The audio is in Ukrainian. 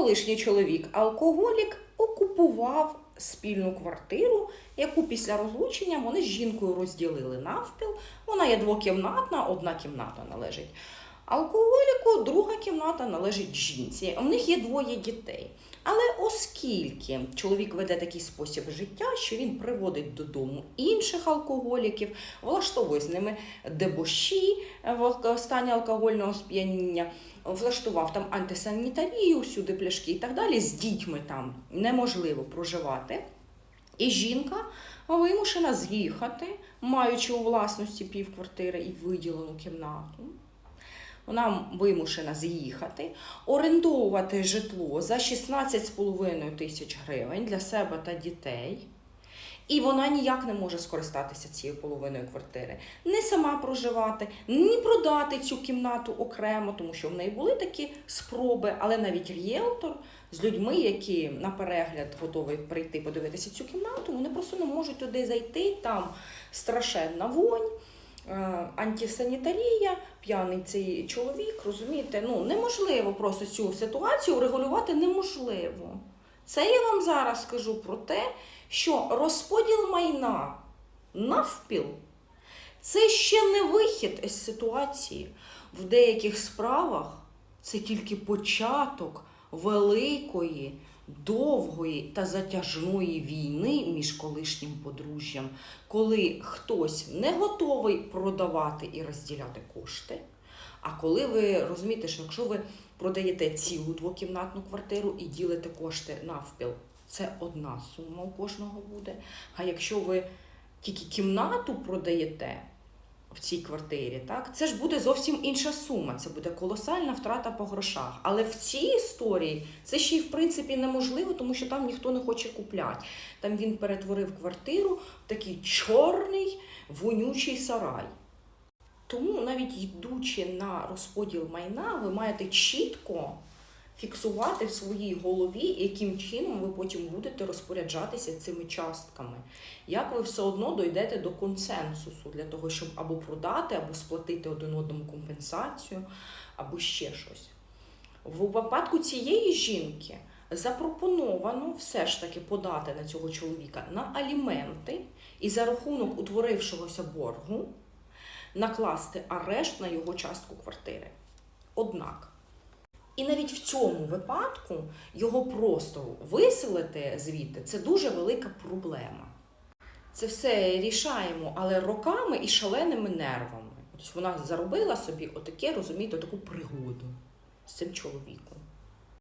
колишній чоловік алкоголік окупував спільну квартиру, яку після розлучення вони з жінкою розділили навпіл. Вона є двокімнатна, одна кімната належить алкоголіку, друга кімната належить жінці. У них є двоє дітей. Але оскільки чоловік веде такий спосіб життя, що він приводить додому інших алкоголіків, влаштовує з ними дебоші в стані алкогольного сп'яніння, влаштував там антисанітарію, всюди пляшки і так далі. З дітьми там неможливо проживати. І жінка вимушена з'їхати, маючи у власності півквартири і виділену кімнату. Вона вимушена з'їхати, орендовувати житло за 16,5 тисяч гривень для себе та дітей. І вона ніяк не може скористатися цією половиною квартири. Не сама проживати, ні продати цю кімнату окремо, тому що в неї були такі спроби, але навіть ріелтор з людьми, які на перегляд готові прийти подивитися цю кімнату, вони просто не можуть туди зайти. Там страшенна вонь. Е, Антисанітарія, п'яний цей чоловік, розумієте, ну неможливо просто цю ситуацію регулювати неможливо. Це я вам зараз скажу про те, що розподіл майна навпіл це ще не вихід із ситуації. В деяких справах це тільки початок великої, довгої та затяжної війни між колишнім подружжям, коли хтось не готовий продавати і розділяти кошти. А коли ви розумієте, що якщо ви продаєте цілу двокімнатну квартиру і ділите кошти навпіл, це одна сума у кожного буде. А якщо ви тільки кімнату продаєте в цій квартирі, так, це ж буде зовсім інша сума. Це буде колосальна втрата по грошах. Але в цій історії це ще й в принципі неможливо, тому що там ніхто не хоче купляти. Там він перетворив квартиру в такий чорний, вонючий сарай. Тому навіть йдучи на розподіл майна, ви маєте чітко фіксувати в своїй голові, яким чином ви потім будете розпоряджатися цими частками. Як ви все одно дойдете до консенсусу для того, щоб або продати, або сплатити один одному компенсацію, або ще щось. В випадку цієї жінки запропоновано все ж таки подати на цього чоловіка на аліменти і за рахунок утворившогося боргу накласти арешт на його частку квартири. Однак, і навіть в цьому випадку його просто виселити звідти це дуже велика проблема. Це все рішаємо, але роками і шаленими нервами. Тобто вона заробила собі отаке, розумієте, таку пригоду з цим чоловіком.